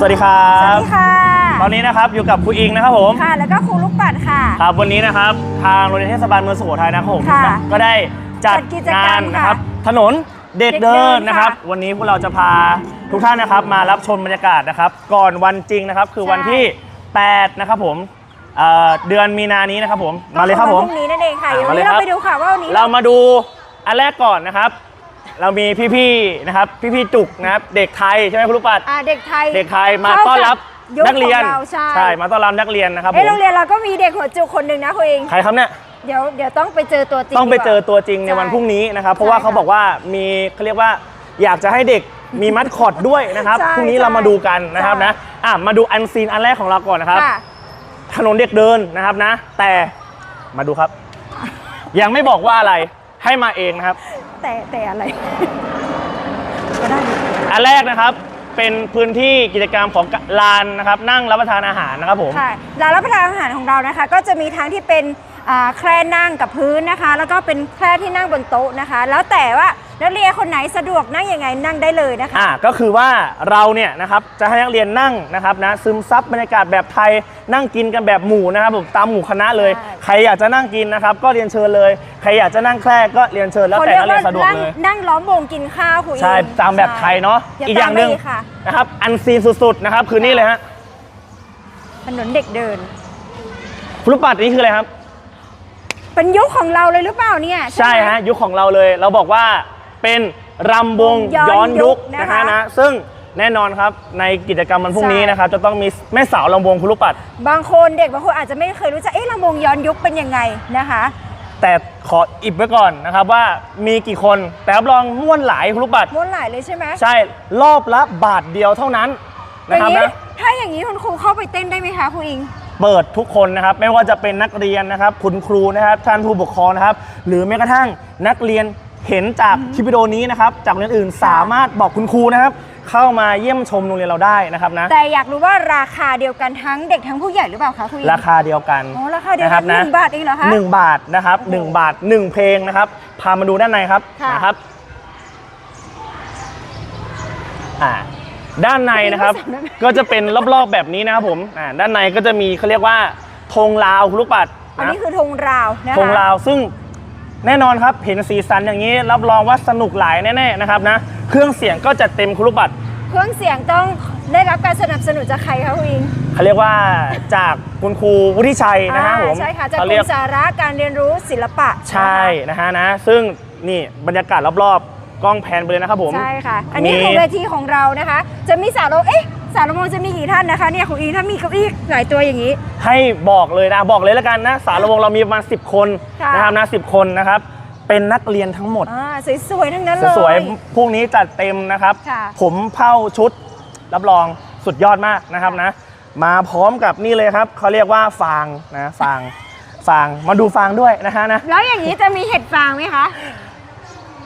สวัสดีครัสวัสบ ดีค่ะ ตอนนี้นะครับอยู่กับครูอิงนะครับผมค่ะ แล้วก็ครูลูกปัดค่ะ ครับวันนี้นะครับทางโรงเรียนเทศบาลเมืองสุโขทัยนะครับผมค่ะก็ได้จัดจัดกิจกรรมงานนะครับค่ะถนนเด็กเด็กเดิเดินนนะครับค่ะวันนี้พวกเราจะพาทุกท่านนะครับมารับชมบรรยากาศนะครับก่อนวันจริงนะครับคือใช่วันที่8นะครับผมเอ่อเดือนมีนานี้นะครับผมมาเลยครับผม ก็อวันพรุ่งนี้นั่นเองค่ะอ่าเดี๋ยวมาวันเลยนี้เราครับไปดูค่ะว่าวันนี้เรามาดูอันแรกก่อนนะครับ เรามีพี่ๆนะครับพี่ๆจุกนะครับเด็กไทยใช่ไหมคุณลูกปัดอ่าเด็กไทยเด็กไทยมาต้อนรับเข้ากับยุคนักเรียนของเราใช่มาต้อนรับนักเรียนนะครับผเอ้ยมโรงเรียนเราก็มีเด็กหัวจุกคนหนึ่งนะคุณเองใครครับเนี่ยเดี๋ยวเดี๋ยวต้องไปเจอตัวจริงต้องไปดีกว่าเจอตัวจริงในใช่วันพรุ่งนี้นะครับเพราะว่าใช่เขาบอกว่ามีเขาเรียกว่าอยากจะให้เด็กมีมัดคอดด้วยนะครับใช่พรุ่งนี้ใช่เรามาดูกันนะครับใช่นะอะมาดูอันซีนอันแรกของเราก่อนนะครับ ค่ะ ถนนเด็กเดินนะครับนะ แต่มาดูครับ ยังไม่บอกว่าอะไรให้มาเองนะครับ แต่แต่อะไร ก็ได้ดิอันแรกนะครับเป็นพื้นที่กิจกรรมของลานนะครับ นั่งรับประทานอาหารนะครับผม ค่ะร้านรับประทานอาหารของเรานะคะ ก็จะมีทั้งที่เป็นอ่าแคร่นั่งกับพื้นนะคะ แล้วก็เป็นแคร่ที่นั่งบนโต๊ะนะคะ แล้วแต่ว่า นักเรียนคนไหนสะดวกนั่งยังไงนั่งได้เลยนะคะ อ่าก็คือว่าเราเนี่ยนะครับจะให้นักเรียนนั่งนะครับนะซึมซับบรรยากาศแบบไทยนั่งกินกันแบบหมู่นะครับผมตามหมู่คณะเลย ใช่ ใครอยากจะนั่งกินนะครับ ก็เรียนเชิญเลย ใครอยากจะนั่งแคร่ก็เรียนเชิญแล้วเขาแต่เรียนักกเรียว่านสะดวกนั่งเลย นั่งล้อมวงกินข้าวคุย ใช่ตามแบบไทยเนาะดี๋วอีกอย่างหนึ่งตมไปค่ะ นะครับอันซีนสุดๆนะครับคือนี่เลยฮะถนนเด็กเดินรูปปัดนี้คืออะไรครับ เป็นยุคของเราเลยหรือเปล่าเนี่ยใช่ไหม ฮะยุคของเราเลย เราบอกว่า เป็นรำวงย้อนย้อนยุคยุคนะนะคะฮะนะซึ่งแน่นอนครับในกิจกรรมวันพรุ่งนี้ใช่นะครับ จะต้องมีแม่สาวรำวงคุณลูกปัด บางคนเด็กบางคนอาจจะไม่เคยรู้จักเอ๊ะลำวงย้อนยุคเป็นยังไงนะคะ แต่ขออิบไว้ก่อนนะครับว่ามีกี่คนแต่รับรองม่วนหลายคุณลูกปัดม้วนหลายเลยใช่ไหมใช่รอบละบาทเดียวเท่านั้นอนะย่าครับงนี้นะถ้าอย่างนี้คุณครูเข้าไปเต้นได้ไหมคะครูอิงเปิดทุกคนนะครับไม่ว่าจะเป็นนักเรียนนะครับ คุณครูนะครับท่านผู้ปกครองนะครับ หรือแม้กระทั่งนักเรียน เห็นจากคลิปวิดีโอนี้นะครับจากโรงเรียนอื่นสามารถบอกคุณครูนะครับ เข้ามาเยี่ยมชมโรงเรียนเราได้นะครับนะ แต่อยากรู้ว่าราคาเดียวกันทั้งเด็กทั้งผู้ใหญ่หรือเปล่าคะครูอิงราคาเดียวกันอ๋อราคาเดียวนะคกัรันบหนะนึ่งบาทเองเหรอคะหนึ่งบาทนะครับหนึ่งบาทหนึ่งเพลงนะครับ พามาดูด้านในครับค่ะนะครับอ่าด้านในนะครับ ก็จะเป็นรอบๆแบบนี้นะครับผมอ่าด้านในก็จะมีเขาเรียกว่าธงลาวคุณลูกปัดอันนะนี้คือธงราวนะคะธงลาวซึ่ง แน่นอนครับเห็นสีสันอย่างนี้ รับรองว่าสนุกหลายแน่ๆนะครับนะเครื่องเสียงก็จะเต็มคุณลูกปัดเครื่องเสียงต้องได้รับการสนับสนุนจากใครคะครูอิงเขาเรียกว่าจากคุณครูวุฒิชัยนะฮะอ่าผมใช่ค่ะจากเขากเรีลุ่ยกมสาระการเรียนรู้ศิลปะใช่นะฮะนะซึ่งนี่บรรยากาศรอบๆกล้องแพนไปเลยนะครับผมใช่ค่ะ อันนี้มีคือเวทีของเรานะคะ จะมีสาวโรงเอ๊ะ สาวโรงจะมีกี่ท่านนะคะเนี่ยครูอิงถ้ามีเก้าอี้หลายตัวอย่างนี้ ให้บอกเลยนะบอกเลยแล้วกันนะสารวงเรามีประมาณ10 คนค่ะ นะครับนะ10คนนะครับ เป็นนักเรียนทั้งหมด อ่าสวยๆทั้งนั้นเลย สวยๆพวกนี้จัดเต็มนะครับ ค่ะ ผมเผ้าชุดรับรองสุดยอดมากนะครับนะ มาพร้อมกับนี่เลยครับเขาเรียกว่าฟางนะฟางฟางมาดูฟางด้วยนะฮะนะแล้วอย่างนี้จะมีเห็ดฟางไหมคะ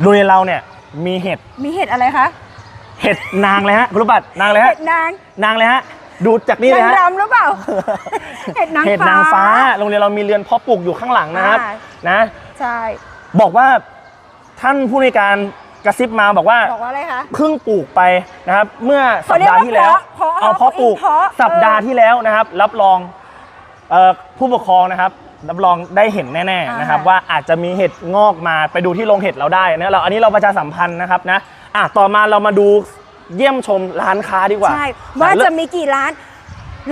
โรงเรียนเราเนี่ยมีเห็ดมีเห็ดอะไรคะ เห็ดนางเลยฮะคุณรู้บัตรนางเลยฮะเห็ดนางนางเลยฮะดูจากนี่เลยนางฮะรำหรือเปล่าเห็ดนางเห็ดนางฟ้า โรงเรียนเรามีเรือนเพาะปลูกอยู่ข้างหลังนะครับอ่านะใช่บอกว่าท่านผู้ในวยการกระซิบมาบอกว่าบอกว่าอะไรคะเพิ่งปลูกไปนะครับ เมื่อสัเขาปเรียกดาห์ว่าที่แล้วเพาะเพาะเอาเพาะปลูกเพาะสัปดาห์ที่แล้วนะครับ รับรองเอ่อผู้ปกครองนะครับรับรองได้เห็นแน่ๆนะครับอ่าว่าอาจจะมีเห็ดงอกมาไปดูที่โรงเห็ดเราได้นะเราอันนี้เราประชาสัมพันธ์นะครับนะ อะต่อมาเรามาดูเยี่ยมชมร้านค้าดีกว่าใช่ว่าจะมีกี่ร้าน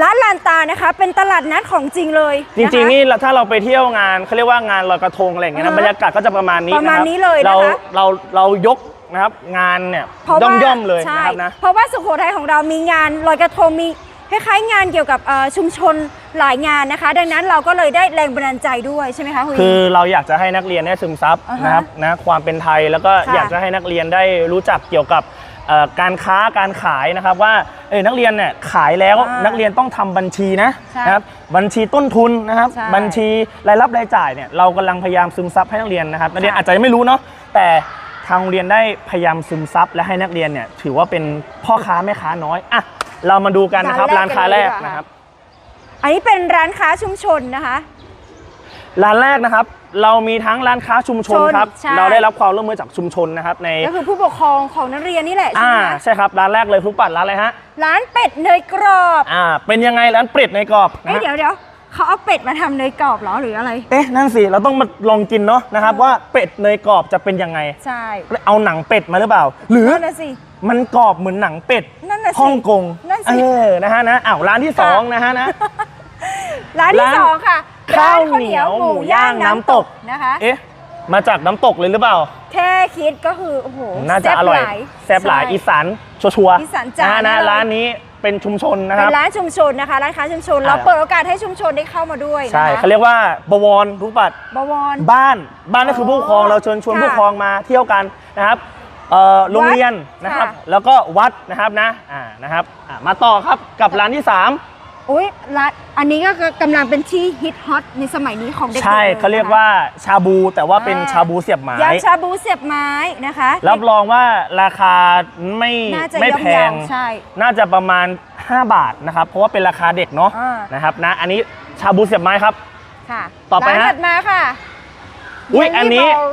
ร้านลานตานะคะ เป็นตลาดนัดของจริงเลยจริงๆนี่เราถ้าเราไปเที่ยวงานเขาเรียกว่างานลอยกระทงอะไรอย่างเงี้ยนะอ่าฮะบรรยากาศก็จะประมาณนี้ประมาณคบนี้เลยนะคะเราเราเรายกนะครับงานเนี่ยเพราะย่อว่ามย่อมๆเลยใช่นะครับนะเพราะว่าสุโขทัยของเรามีงานลอยกระทงมี คล้ายๆงานเกี่ยวกับเอ่อชุมชนหลายงานนะคะ ดังนั้นเราก็เลยได้แรงบันดาลใจด้วยใช่ไหมคะคุณ คือเราอยากจะให้นักเรียนได้ซึมซับอ่าฮะนะครับนะความเป็นไทยแล้วก็ค่ะอยากจะให้นักเรียนได้รู้จักเกี่ยวกับเอ่อการค้าการขายนะครับว่าเออนักเรียนเนี่ยขายแล้วอ่านันักเรียนต้องทำบัญชีนะใช่นะครับบัญชีต้นทุนนะครับใช่บัญชีรายรับรายจ่ายเนี่ยเรากำลังพยายามซึมซับให้นักเรียนนะครับนักเรียนค่ะอาจจะยังไม่รู้เนาะแต่ทางโรงเรียนได้พยายามซึมซับและให้นักเรียนเนี่ยถือว่าเป็นพ่อค้าแม่ค้าน้อยอะ เรามาดูกันนะครับร้านค้าแรกนะครับ อันนี้เป็นร้านค้าชุมชนนะคะ ร้านแรกนะครับ เรามีทั้งร้านค้าชุมชนชนครับ ใช่ เราได้รับความร่วมมือจากชุมชนนะครับในก็คือผู้ปกครองของนักเรียนนี่แหละใช่อ่าไหมคะใช่ครับร้านแรกเลยทุกปัดร้านอะไรฮะร้านเป็ดเนยกรอบ อ่าเป็นยังไงร้านเป็ดในกรอบนะเอ้ยฮะ เดี๋ยวเดี๋ยว เขาเอาเป็ดมาทำเนยกรอบเหรอหรืออะไร เอ๊ะนั่นสิเราต้องมาลองกินเนาะนะครับเออว่าเป็ดเนยกรอบจะเป็นยังไง ใช่เอาหนังเป็ดมาหรือเปล่า หรือนั่นน่ะสิ มันกรอบเหมือนหนังเป็ดนั่นน่ะสิฮ่องกงนั่นสิ เออนะฮะนะอ้าวร้านที่สองนะฮะนะ ร้านที่ร้านสองค่ะข้าวร้นเหนียวหมูย่างน้ำตก นะคะ เอ๊ะมาจากน้ำตกเลยหรือเปล่า แค่คิดก็คือโอ้โหน่าจะอร่อยแซ่บหลายใช่ อีสานชัวร์ๆอีสานจ๋านะฮะนะแน่เลยร้านนี้ เป็นชุมชนนะคเป็รับ นร้านชุมชนนะคะร้านค้าชุมชนอ่าเราเปิดโอกาสให้ชุมชนได้เข้ามาด้วยนะคะใช่เขาเรียกว่าบวรทุกปัดบวร บ้านบ้านก็คือผู้ปกครองอ๋อเราเชิญชวนค่ะผู้ปกครองมาเที่ยวกันนะครับเอ่อโรงเรียนนะครับ ค่ะ แล้วก็วัดนะครับนะอ่านะครับอ่ามาต่อครับกับร้านที่3 อุ้ยร้านอันนี้ก็กำลังเป็นที่ฮิตฮอตในสมัยนี้ของเด็กๆใช่ลเขาเรียกนะคะว่าชาบูแต่ว่าเป็นอ่าชาบูเสียบไม้ยำชาบูเสียบไม้นะคะ รับรองว่าราคาไม่น่าจะไม่ย่อมแพเยางใช่น่าจะประมาณ 5 บาทนะครับ เพราะว่าเป็นราคาเด็กเนาะอ่านะครับนะอันนี้ชาบูเสียบไม้ครับค่ะต่อไปร้านฮะถัดมาค่ะอุ๊ย Yummy อันนี้ Bowl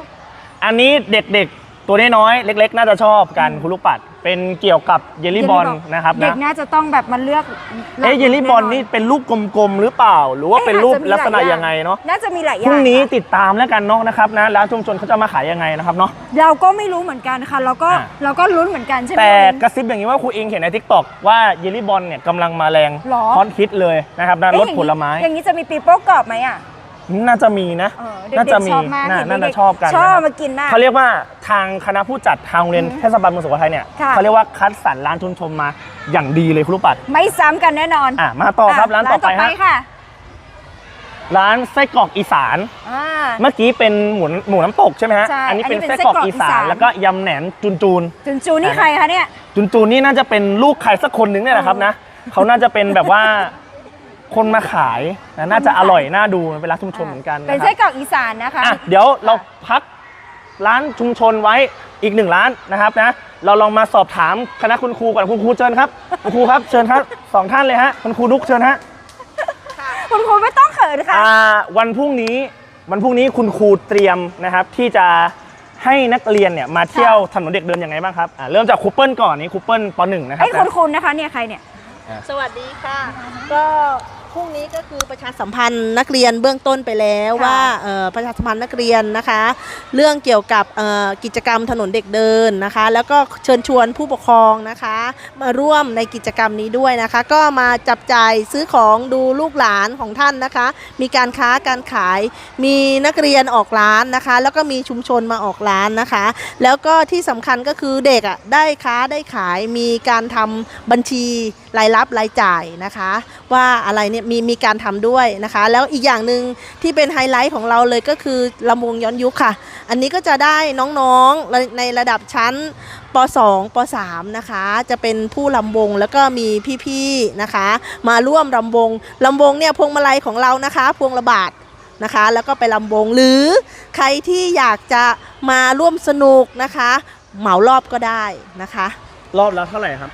อันนี้เด็กๆตัวน้อยๆเล็ก ๆ น่าจะชอบกันคุณลูกปัด เป็นเกี่ยวกับเยลลี่บอล Jelly Ball นะครับเด็นะ กน่าจะต้องแบบมาเลือกเอ๊ะเยลลี่บอลนี่เป็นรูปกลมๆหรือเปล่า หรือว่าอ๊ะเป็นรูปอาจจะมีลักษณะหายังไงเนาะน่าจะมีหลายอพย่างรุ่งนี้ค่ะติดตามแล้วกันเนาะนะครับนะร้านชุมชนเขาจะมาขายยังไงนะครับเนาะ เราก็ไม่รู้เหมือนกันค่ะเราก็อะ เราก็ลุ้นเหมือนกันใช่ไหม แต่คุณกระซิบอย่างนี้ว่าครูอิงเห็นในทิกตอกว่าเยลลี่บอลเนี่ยกำลังมาแรงหรอ ฮอตฮิตเลยนะครับนะเอ๊ะรสผลไม้ อย่างนี้จะมีปีโป้กรอบไหมอะ น่าจะมีนะ เออเด็กๆน่าจะมีชอบมากน่าเห็นน่าเด็จะกๆชอบกันชอบนะครับมากินมากเขาเรียกว่าทางคณะผู้จัดทางโรงเรียนเทศบาลเมืองสุโขทัยเนี่ยค่ะ เขาเรียกว่าคัดสรรร้านชุมชนมาอย่างดีเลยคุณลูกปัดไม่ซ้ำกันแน่นอนอะมาต่อครับร้านต่อไปฮะค่ะร้านไส้กรอกอีสาน อ่า เมื่อกี้เป็นหมูหมูน้ำตกใช่ไหมฮะใช่อันนี้เป็นอันนี้เป็นไส้กรอกไส้กรอกอีสาอีนสานแล้วก็ยำแหนมจุนจูน จุนจูนี่ใครคะเนี่ย จุนจูนนี่น่าจะเป็นลูกใครสักคนหนึ่งเนี่ยแหละครับนะเขาน่าจะเป็นแบบว่า คนมาขายนะน่าจะอร่อยน่าดูเป็นร้านชุมชนเหมือนกันเป็นนะคไส้รับกรอกอีสานนะคะอะเดี๋ยวเราพักร้านชุมชนไว้อีกหนึ่งร้านนะครับนะเราลองมาสอบถามคณะคุณครูก่อนคุณครูเชิญครับคุณครูครับเชิญครับสองท่านเลยฮะคุณครูนุกเชิญฮะ คุณครูไม่ต้องเขินค่ะ อ่าวันพรุ่งนี้วันพรุ่งนี้คุณครูเตรียมนะครับที่จะให้นักเรียนเนี่ยมาเที่ยวถนนเด็กเดินยังไงบ้างครับอ่าเริ่มจากครูเปิลก่อนนี่ครูเปิลปหนึ่งนะครับไอ้ยคุณคุณนะคะเนี่ยใครเนี่ย สวัสดีค่ะ ก็ พรุ่งนี้ก็คือประชาสัมพันธ์นักเรียนเบื้องต้นไปแล้วค่ะว่าเอ่อประชาสัมพันธ์นักเรียนนะคะ เรื่องเกี่ยวกับเอ่อกิจกรรมถนนเด็กเดินนะคะ แล้วก็เชิญชวนผู้ปกครองนะคะ มาร่วมในกิจกรรมนี้ด้วยนะคะ ก็มาจับจ่ายซื้อของดูลูกหลานของท่านนะคะ มีการค้าการขาย มีนักเรียนออกร้านนะคะ แล้วก็มีชุมชนมาออกร้านนะคะ แล้วก็ที่สำคัญก็คือเด็กอะได้ค้าได้ขายมีการทำบัญชีรายรับรายจ่ายนะคะ ว่าอะไรเนี่ยมีมีการทำด้วยนะคะ แล้วอีกอย่างหนึ่งที่เป็นไฮไลท์ของเราเลยก็คือลำวงย้อนยุคค่ะ อันนี้ก็จะได้น้องๆในระดับชั้นป .2 ป .3 นะคะ จะเป็นผู้ลำวงแล้วก็มีพี่ๆนะคะ มาร่วมลำวงลำวงเนี่ยพวงมาลัยของเรานะคะ พวงละบาทนะคะแล้วก็ไปลำวงหรือใครที่อยากจะมาร่วมสนุกนะคะ เหมารอบก็ได้นะคะ รอบละเท่าไหร่ครับ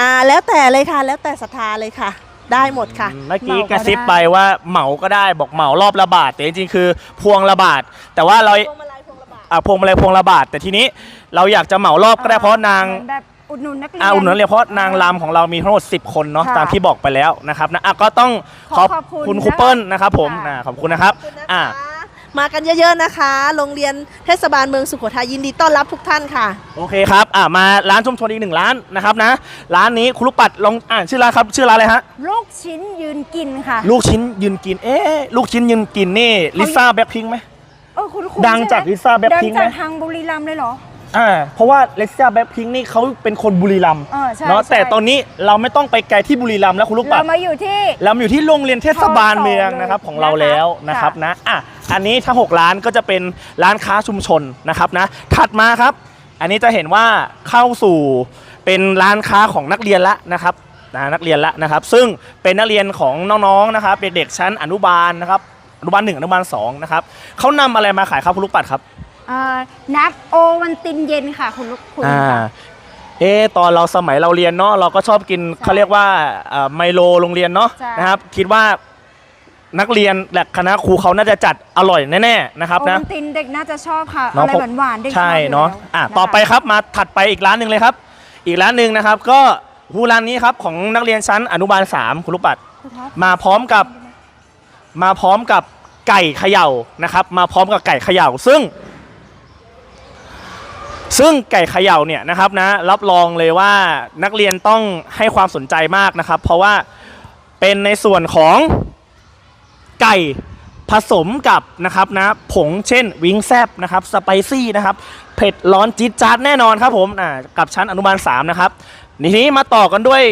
อ่าแล้วแต่เลยค่ะแล้วแต่ศรัทธาเลยค่ะ ได้หมดค่ะอืมเมื่อกี้เหมาก็กระซิบได้ไปว่าเหมาก็ได้บอกเหมารอบละบาทแต่จริงๆคือพวงละบาท แต่ว่าเราพวงมาลัยพวงละบาทอะพวงมาลัยพวงละบาท แต่ทีนี้เราอยากจะเหมารอบก็ได้เพราะนางเหมือนแบบอุดหนุนนักเรียนอาอุ่นนเลยเพราะนางรำของเรามีทั้งหมด10 คนเนาะค่ะตามที่บอกไปแล้วนะครับนะอะก็ต้องขขออบขขอบคุณคุณครูเปิ้ลนะครับผมค่ะอะขอบคุณนะครับขอบคุณนะคะอะ มากันเยอะๆนะคะ โรงเรียนเทศบาลเมืองสุโขทัยยินดีต้อนรับทุกท่านค่ะ โอเคครับอะมาร้านชุมชนอีกหนึ่งร้านนะครับนะ ร้านนี้คุณลูกปัดลองอ่านชื่อร้านครับชื่อร้านอะไรฮะ ลูกชิ้นยืนกินค่ะ ลูกชิ้นยืนกิน เอ๊ะลูกชิ้นยืนกินนี่ลิซ่าแบ็คพิงไหมเออคุณคุณดังจากใช่ไหม Lisa Blackpink ดังจากไหมทางบุรีรัมย์เลยเหรออ่าเพราะว่าลิซ่าแบ็คพิงนี่เขาเป็นคนบุรีรัมย์เออใช่เนาะใช่แต่ตอนนี้เราไม่ต้องไปไกลที่บุรีรัมย์แล้วคุณลูกปัเราดมาอยู่ที่เราอยู่ที่โรงเรียนเทศบาลเมืองนะครับเลยของเราแล้วนะครับค่ะนะอะ อันนี้ทั้ง6ร้านก็จะเป็นร้านค้าชุมชนนะครับนะถัดมาครับ อันนี้จะเห็นว่าเข้าสู่เป็นร้านค้าของนักเรียนละนะครับนะนักเรียนละนะครับ ซึ่งเป็นนักเรียนของน้องๆนะครับเด็กๆชั้นอนุบาลนะครับอนุบาลหนึ่งอนุบาลสองนะครับเขานำอะไรมาขายครับคุณลูกปัดครับ เอ่อนับโอวันตินเย็นค่ะ คุณลูกคุณอ่าค่ะ เอะตอนเราสมัยเราเรียนเนาะเราก็ชอบกินเขาเรียกว่าเอ่อไมโลโรงเรียนเนาะใช่นะครับ คิดว่า นักเรียนและคณะครูเขาน่าจะจัดอร่อยแน่ๆนะครับโอนะวัลตินเด็กน่าจะชอบค่ะน้องอะไรพบหวานๆเด็กชอบใช่อยู่เนาะแล้วอะนะคะต่อไปครับมาถัดไปอีกร้านหนึ่งเลยครับ อีกร้านหนึ่งนะครับ ก็ฮูร้านนี้ครับของนักเรียนชั้นอนุบาล3คุณลูกปัดมาพร้อมกับมาพร้อมกับไก่เขย่านะครับ มาพร้อมกับไก่เขย่าซึ่ง ซึ่งไก่เขย่าเนี่ยนะครับนะรับรองเลยว่านักเรียนต้องให้ความสนใจมากนะครับ เพราะว่าเป็นในส่วนของไก่ผสมกับนะครับนะผงเช่นวิงแซบนะครับสไปซี่นะครับเผ็ดร้อนจี๊ดจ๊าดแน่นอนครับผมอ่ากับชั้นอนุบาล3นะครับทีนี้มาต่อกันด้วย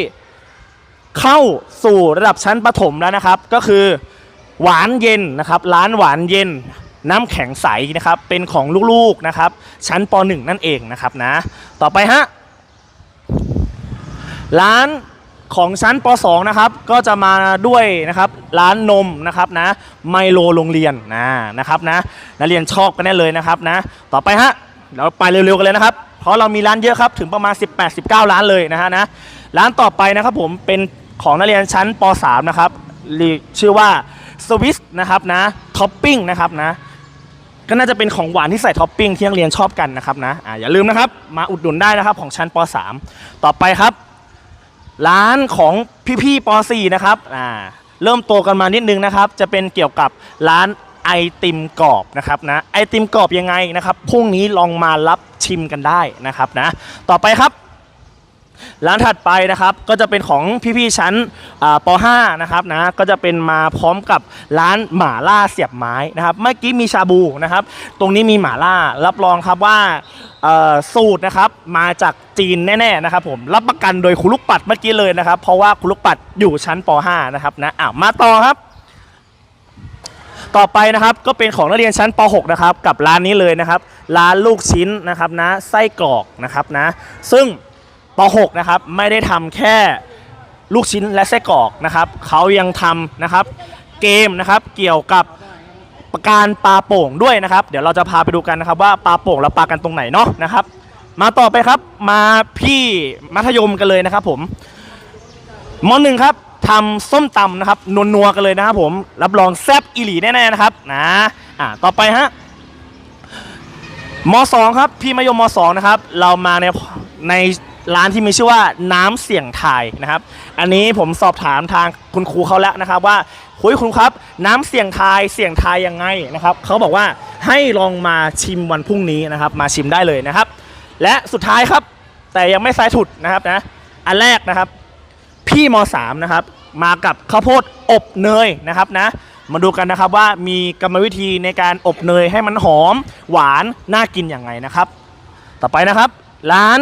เข้าสู่ระดับชั้นประถมแล้วนะครับ ก็คือหวานเย็นนะครับ ร้านหวานเย็นน้ำแข็งใสนะครับ เป็นของลูกๆนะครับ ชั้นป .1 นั่นเองนะครับนะ ต่อไปฮะร้าน ของชั้นป .2 นะครับก็จะมาด้วยนะครับร้านนมนะครับนะไมโลโรงเรียนนะนะครับนะนักเรียนชอบกันแน่เลยนะครับนะต่อไปฮะเราไปเร็วๆกันเลยนะครับ เพราะเรามีร้านเยอะครับถึงประมาณ 18-19 ร้านเลยนะฮะนะร้านต่อไปนะครับผมเป็นของนักเรียนชั้นป .3 นะครับเรียกชื่อว่าสวิสนะครับนะท็อปปิ้งนะครับนะก็น่าจะเป็นของหวานที่ใส่ท็อปปิ้งที่นักเรียนชอบกันนะครับนะอ่าอย่าลืมนะครับมาอุดหนุนได้นะครับของชั้นป .3 ต่อไปครับ ร้านของพี่ๆป .4 นะครับอ่าเริ่มโตกันมานิดนึงนะครับ จะเป็นเกี่ยวกับร้านไอติมกรอบนะครับนะไอติมกรอบยังไงนะครับพรุ่งนี้ลองมารับชิมกันได้นะครับนะ ต่อไปครับ ร้านถัดไปนะครับก็จะเป็นของพี่ๆชั้นอ่าป .5 นะครับนะก็จะเป็นมาพร้อมกับร้านหมาล่าเสียบไม้นะครับเมื่อกี้มีชาบูนะครับ ตรงนี้มีหมาล่ารับรองครับว่าสูตรนะครับมาจากจีนแน่ๆนะครับผมรับประกันโดยคุณลูกปัดเมื่อกี้เลยนะครับ เพราะว่าคุณลูกปัดอยู่ชั้นป .5 นะครับนะอะมาต่อครับต่อไปนะครับก็เป็นของนักเรียนชั้นป .6 นะครับกับร้านนี้เลยนะครับ ร้านลูกชิ้นนะครับนะไส้กรอกนะครับนะ ซึ่ง ป .6 นะครับไม่ได้ทำแค่ลูกชิ้นและไส้กรอกนะครับเขายังทำนะครับเกมนะครับเกี่ยวกับการปลาโป่งด้วยนะครับ เดี๋ยวเราจะพาไปดูกันนะครับว่าปลาโป่งเราปลากันตรงไหนเนาะนะครับ มาต่อไปครับมาพี่มัธยมกันเลยนะครับ ผมมหนึ่งครับทำส้มตำนะครับนนัวๆกันเลยนะครับผมรับรองแซ่บอีหลีแน่ๆนะครับนะอ่าต่อไปฮะมสองครับพี่มยมมสองนะครับ เรามาในใน ร้านที่มีชื่อว่าน้ำเสี่ยงทายนะครับ อันนี้ผมสอบถามทางคุณครูเขาแล้วนะครับว่าคุยคุณครับ น้ำเสี่ยงทายเสี่ยงทายยังไงนะครับเขาบอกว่าให้ลองมาชิมวันพรุ่งนี้นะครับ มาชิมได้เลยนะครับ และสุดท้ายครับ แต่ยังไม่สายถุดนะครับนะอันแรกนะครับ พี่ม .3 นะครับ มากับข้าวโพดอบเนยนะครับนะมาดูกันนะครับว่ามีกรรมวิธีในการอบเนยให้มันหอม หวานน่ากินอย่างไงนะครับ ต่อไปนะครับ ร้าน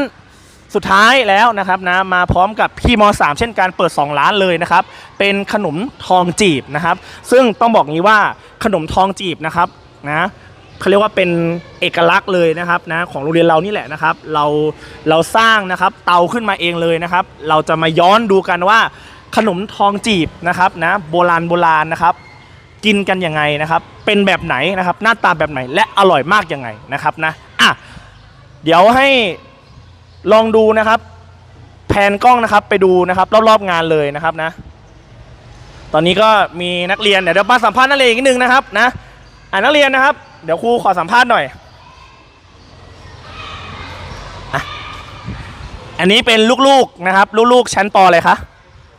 สุดท้ายแล้วนะครับนะมาพร้อมกับพี่ม .3 เช่นการเปิด2ร้านเลยนะครับ เป็นขนมทองจีบนะครับ ซึ่งต้องบอกงี้ว่าขนมทองจีบนะครับนะเขาเรียกว่าเป็นเอกลักษณ์เลยนะครับนะของโรงเรียนเรานี่แหละนะครับ เราเราสร้างนะครับเตาขึ้นมาเองเลยนะครับ เราจะมาย้อนดูกันว่าขนมทองจีบนะครับนะโบราณโบราณนะครับ กินกันยังไงนะครับ เป็นแบบไหนนะครับ หน้าตาแบบไหนและอร่อยมากยังไงนะครับนะอะเดี๋ยวให้ ลองดูนะครับ แผนกล้องนะครับไปดูนะครับรอบๆงานเลยนะครับนะ ตอนนี้ก็มีนักเรียนเดี๋ยวเรามาสัมภาษณ์นักเรียนอีกนิดนึงนะครับนะอ่านักเรียนนะครับ เดี๋ยวครูขอสัมภาษณ์หน่อยอะอันนี้เป็นลูกๆนะครับ ลูกๆชั้นปอะไรคะ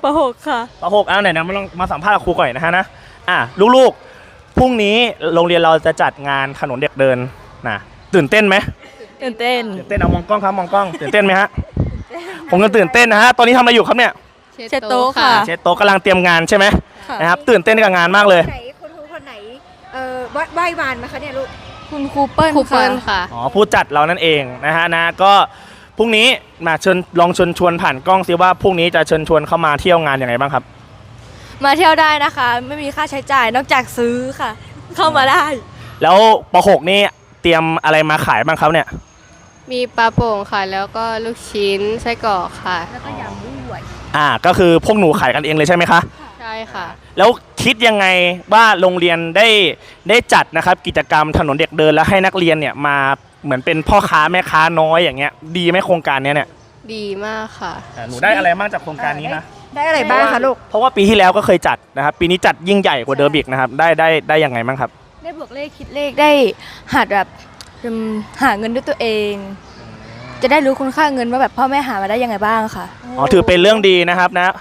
ป .6 ค่ะปหกเอาไหนนะมาลองมาสัมภาษณ์กับครูก่อนนะฮะนะอะลูกๆพรุ่งนี้โรงเรียนเราจะจัดงานถนนเด็กเดินนะตื่นเต้นไหม ตื่นเต้นตื่นเต้นเอามองกล้องครับมองกล้องตื่นเต้นไหมฮะผมก็ตื่นเต้นนะฮะตอนนี้ทำอะไรอยู่ครับเนี่ยเช็ดโต๊ะค่ะ เช็ดโต๊ะกำลังเตรียมงานใช่ไหมค่ะนะครับตื่นเต้นกับงานมากเลยไหนคุณครูคนไหนเอ่อไหว้ไหว้วานไหมคะเนี่ยลูกคุณครูเปิ้ลครูเปิลค่ะอ๋อผู้จัดเรานั่นเองนะฮะนะก็พรุ่งนี้มาเชิญลองเชิญชวนผ่านกล้องซิว่าพรุ่งนี้จะเชิญชวนเข้ามาเที่ยวงานยังไงบ้างครับ มาเที่ยวได้นะคะ ไม่มีค่าใช้จ่ายนอกจากซื้อค่ะ เข้ามาได้ แล้วปหกนี่เตรียมอะไรมาขายบ้างครับเนี่ย มีปลาโป่งค่ะ แล้วก็ลูกชิ้นไส้กรอกค่ะ แล้วก็ยำด้วยอ่าก็คือพวกหนูขายกันเองเลยใช่ไหมคะ ใช่ค่ะ แล้วคิดยังไงว่าโรงเรียนได้ได้จัดนะครับกิจกรรมถนนเด็กเดินแล้วให้นักเรียนเนี่ยมาเหมือนเป็นพ่อค้าแม่ค้าน้อยอย่างเงี้ยดีไหมโครงการเนี้ยเนี่ยดีมากค่ะ อ่าหนูได้อะไรบ้างจากโครงการนี้คะได้อะไรบ้างคะลูก เพราะว่าปีที่แล้วก็เคยจัดนะครับปีนี้จัดยิ่งใหญ่กว่าเดิมอีกนะครับได้ได้ได้ยังไงบ้างครับ ได้บวกเลขคิดเลขได้หัดแบบ อืมหาเงินด้วยตัวเอง จะได้รู้คุณค่าเงินว่าแบบพ่อแม่หามาได้ยังไงบ้างค่ะ อ๋อถือเป็นเรื่องดีนะครับนะ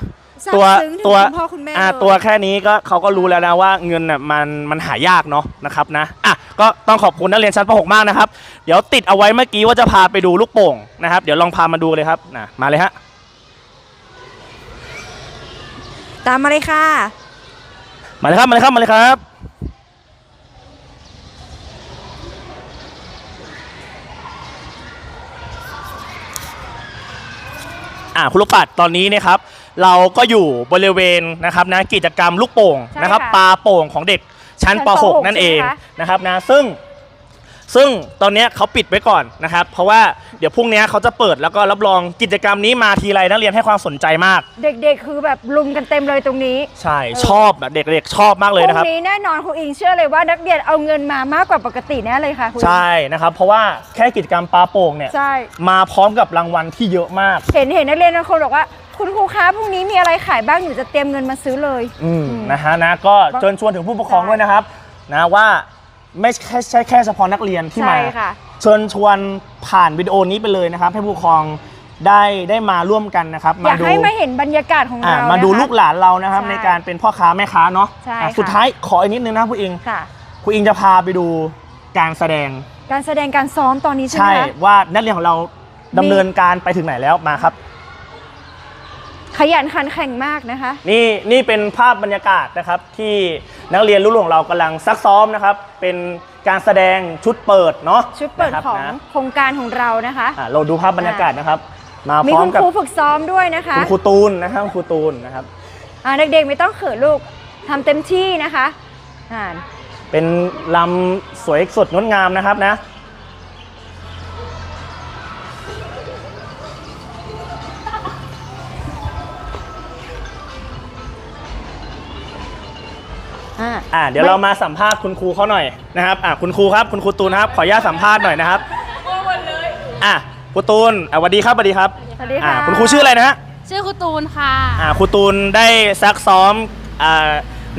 ซาบตัวซึ้งถึงตัวคุณพ่อคุณแม่อ่าเลยตัวแค่นี้ก็เขาก็รู้แล้วนะว่าเงินน่ะมันมันหายากเนาะนะครับนะอะก็ต้องขอบคุณนักเรียนชั้นป .6 มากนะครับ เดี๋ยวติดเอาไว้เมื่อกี้ว่าจะพาไปดูลูกโป่งนะครับ เดี๋ยวลองพามาดูเลยครับนะมาเลยฮะ ตามมาเลยค่ะ มาเลยครับมาเลยครับมาเลยครับ อ่าคุณลูกปัดตอนนี้เนะครับ เราก็อยู่บริเวณนะครับนะกิจกรรมลูกโป่งใช่นะครับค่ะปลาโป่งของเด็กชั้นชั้นปป .6 นั่นเองใช่ไหมคะ นะครับนะซึ่ง ซึ่งตอนเนี้ยเขาปิดไว้ก่อนนะครับ เพราะว่าเดี๋ยวพรุ่งเนี้ยเขาจะเปิดแล้วก็รับรองกิจกรรมนี้มาทีไรนักเรียนให้ความสนใจมาก เด็กๆ คือแบบลุมกันเต็มเลยตรงนี้ใช่ชอบแบบเด็กๆชอบมากเลยนะครับพรุ่งนี้แน่นอนครูอิงเชื่อเลยว่านักเรียนเอาเงินมามากกว่าปกติแน่เลยค่ะครูอิงใช่นะครับ เพราะว่าแค่กิจกรรมปลาโป่งเนี่ยใช่มาพร้อมกับรางวัลที่เยอะมาก เห็นเห็นนักเรียนบางคนบอกว่าคุณครูคะพรุ่งนี้มีอะไรขายบ้างหนูจะเตรียมเงินมาซื้อเลยอืมนะฮะนะก็เชิญชวนถึงผู้ปกครองด้วยนะครับนะว่า ไม่ใช่ใช่แค่เฉพาะนักเรียนที่มา ใช่ค่ะ เชิญชวนผ่านวิดีโอนี้ไปเลยนะครับ ให้ผู้ปกครองได้ได้มาร่วมกันนะครับอยากให้มาเห็นบรรยากาศของอ่าเรามาดูนะคะลูกหลานเรานะครับ ใช่ในการเป็นพ่อค้าแม่ค้าเนาะใช่อะค่ะ สุดท้ายขออีกนิดนึงนะผู้อิงค่ะ ผู้อิงจะพาไปดูการแสดง การแสดงการซ้อมตอนนี้ใช่ไหใช่มคะ ว่านักเรียนของเราดำเนินการไปถึงไหนแล้วมาครับ ขยันขันแข่งมากนะคะ นี่นี่เป็นภาพบรรยากาศนะครับ ที่นักเรียนรุ่นของเรากำลังซักซ้อมนะครับ เป็นการแสดงชุดเปิดเนาะชุดเปิดนะครับของนะโครงการของเรานะคะอะเราดูภาพบรรยากาศนะครับ มามีพร้อคุมณกับครูฝึกซ้อมด้วยนะคะคุณครูตูนนะครับคุณครูตูนนะครับ อ่าเด็กๆไม่ต้องเขินลูกทำเต็มที่นะคะอ่าเป็นลำสวยสดงดงามนะครับนะ อ่าอะเดี๋ยวเรามาสัมภาษณ์คุณครูเขาหน่อยนะครับอะคุณครูครับคุณครูตูนครับขออนุญาตสัมภาษณ์หน่อยนะครับอะครูตูนอะสวัสดีครับสวัสดีครับสวัสดีอะค่ะคุณครูชื่ออะไรนะฮะชื่อครูตูนค่ะอ่าครูตูนได้ซักซ้อมอ่า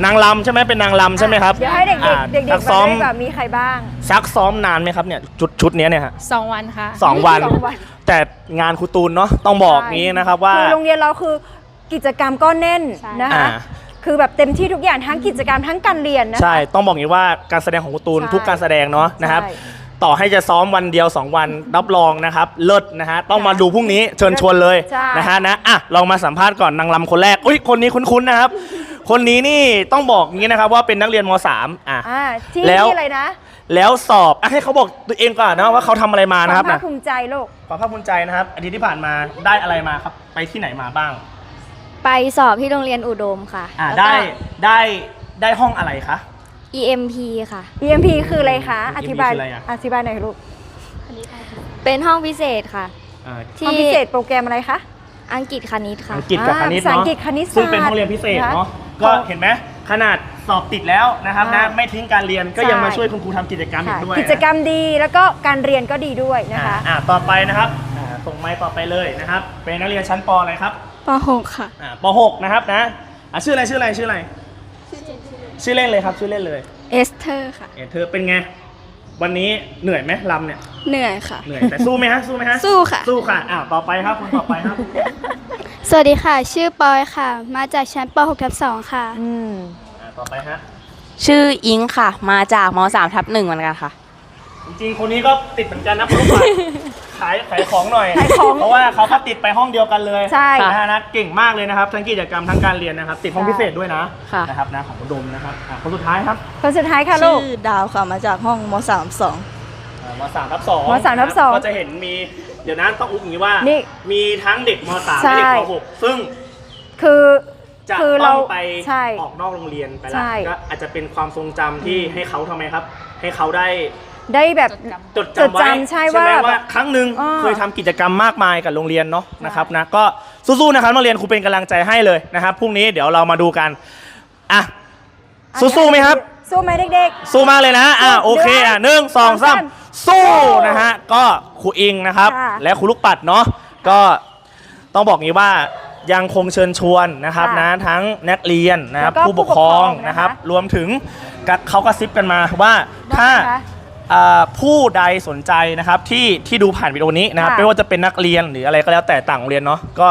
นางลำใช่ไหมเป็นนางลำใช่ไหมครับเดี๋ยวให้เด็กอ่าๆเด็กๆซัมากซ้อมได้แบบมีใครบ้าง ซักซ้อมนานไหมครับเนี่ยชุดชุดเนี้ยเนี่ยฮะสองวันค่ะ สองวัน สองวัน แต่งานครูตูนเนาะต้องบอกงี้นะครับว่า คือโรงเรียนเราคือกิจกรรมก็แน่นใช่ นะคะอ่า คือแบบเต็มที่ทุกอย่างทั้งกิจกรรมทั้งการเรียนนะคะใช่ ต้องบอกงี้ว่าการแสดงของครูตูนใช่ทุกการแสดงเนาะนะครับ ใช่ต่อให้จะซ้อมวันเดียว 2 วันรับรองนะครับ เลิศนะฮะต้องมาดูพรุ่งนี้เชิญชวนเลยใช่ นะฮะนะอะลองมาสัมภาษณ์ก่อนนางลำคนแรกอุ้ยคนนี้คุ้นๆนะครับ คนนี้นี่ต้องบอกงี้นะครับว่าเป็นนักเรียนม .3 อะ อ่าที่แล้วที่อะไรนะแล้วสอบอะให้เขาบอกตัวเองก่อนนะว่าเขาทำอะไรมานะครับความภานะคภูมิใจลูกความภาคภูมิใจนะครับอาทิตย์ที่ผ่านมาได้อะไรมาครับไปที่ไหนมาบ้าง ไปสอบที่โรงเรียนอุดมค่ะอ่าแล้วก็ ได้ได้ได้ห้องอะไรคะ EMP ค่ะ EMP คืออะไรคะ EMP อธิบายคืออะไรอะ อธิบายหน่อยลูกเป็นห้องพิเศษค่ะ อ่าห้องพิเศษโปรแกรมอะไรคะ อังกฤษคณิตค่ะ อังกฤษกับคณิตอ่าภาษาอัเนาะงกฤษคณิตศาสตร์ซึ่งเป็นห้องเรียนพิเศษเนาะนะคะก็เห็นไหมขนาดสอบติดแล้วนะครับอ่านะไม่ทิ้งการเรียนก็ใช่ยังมาช่วยคุณครูทำกิจกรรมอีค่ะกด้วยกิจกรรมดีแล้วก็การเรียนก็ดีด้วยนะอ่าคะ อ่าต่อไปนะครับอ่าส่งไม้ต่อไปเลยนะครับ เป็นนักเรียนชั้นปอะไรครับ ป .6 ค่ะ อ่าป .6 นะครับนะอ่าชื่ออะไรชื่ออะไรชื่ออะไร ชื่อเล่นเลยครับชื่อเล่นเลยเอสเธอร์ค่ะเออเธอเป็นไง วันนี้เหนื่อยไหมลำเนี่ยเหนื่อยค่ะ เหนื่อยแต่สู้ไหมฮะสู้ไหมฮะสู้ค่ะ สู้ค่ะอ้าวต่อไปครับคนต่อไปครับ สวัสดีค่ะ ชื่อปอยค่ะ มาจากชั้นป .6 ทับ2ค่ะ อืมอ่าต่อไปฮะ ชื่ออิงค่ะ มาจากม 3 ทับหนึ่งเหมือนกันค่ะ จริงๆ คนนี้ก็ติดเหมือนกันนะคุณลูกบาศก์ ขายขายของหน่อยขายของเพราะว่าเขาก็ติดไปห้องเดียวกันเลยใช่นะฮะนะเก่งมากเลยนะครับ ทั้งกิจกรรมทั้งการเรียนนะครับ ติดห้องพิเศษด้วยนะค่ะ นะครับนะของอุดมนะครับอ่าคนสุดท้ายครับคนสุดท้ายค่ะลูก ชื่อดาวค่ะมาจากห้องมสามสอง อ่ามสามทับสองมสามทับสองก็จะเห็นมีเดี๋ยวนั้นต้องอุกอย่างนี้ว่านี่มีทั้งเด็กมสามใช่และเด็กมหกซึ่ง คือจะคือต้เราองไปใช่ ออกนอกโรงเรียนไปใช่แล้วก็อาจจะเป็นความทรงจำที่ให้เขาทำไมครับ ให้เขาได้ ได้แบบจดจดจำไว้จำใช่ไหมว่าว่า ครั้งหนึ่งอ่า เคยทำกิจกรรมมากมายกับโรงเรียนเนาะนะครับนะก็สู้ๆนะครับนักเรียนครูเป็นกำลังใจให้เลยนะครับพรุ่งนี้เดี๋ยวเรามาดูกันอะสู้ๆไหมครับ สู้ไหมเด็ก สู้มากเลยนะ อะสู้โอเค อะหนึ่งสองสามสามสู้นะฮะ ก็ครูอิงนะครับ ค่ะ และครูลูกปัดเนาะ ก็ต้องบอกงี้ว่ายังคงเชิญชวนนะครับค่ะนะ ทั้งนักเรียนนะครับแล้วก็ผู้ปกครองผู้ปกครองนะคะนะครับ รวมถึงกะเขากระซิบกันมาว่าถ้าว่าไงคะอ่า ผู้ใดสนใจนะครับที่ที่ดูผ่านวิดีโอนี้นะครับค่ะ ไม่ว่าจะเป็นนักเรียนหรืออะไรก็แล้วแต่ต่างโรงเรียนเนาะก็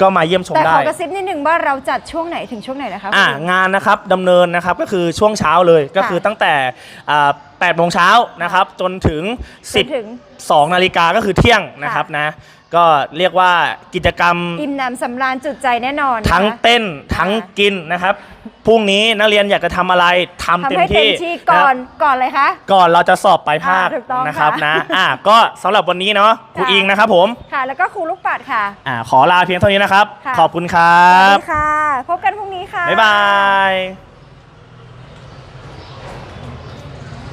ก็มาเยี่ยมชมแต่ได้ขอกระซิบนิดนึงว่าเราจัดช่วงไหนถึงช่วงไหนนะคะอ่าคุณ งานนะครับดำเนินนะครับก็คือช่วงเช้าเลยก็คือตั้งแต่อ่า8โมงเช้านะครับจนถึง จนถึง12นาฬิกาก็คือเที่ยงนะครับนะ ก็เรียกว่ากิจกรรม อิ่มหนำสำราญจุดใจแน่นอนนะคะ ทั้งเต้นทั้งกินนะครับพรุ่งนี้นักเรียนอยากจะทำอะไรทำทำเต็มให้เต็ที่มที่ก่อนนะก่อนเลยคะ ก่อนเราจะสอบปลายภาคอ่าถูกต้องนะครับค่ะนะ อ่าก็สำหรับวันนี้เนาะครูค่ะ อิงนะครับผมค่ะ แล้วก็ครูลูกปัดค่ะ อ่าขอลาเพียงเท่านี้นะครับ ค่ะ ขอบคุณครัสวัสบดีค่ะ พบกันพรุ่งนี้ค่ะ บ๊ายบาย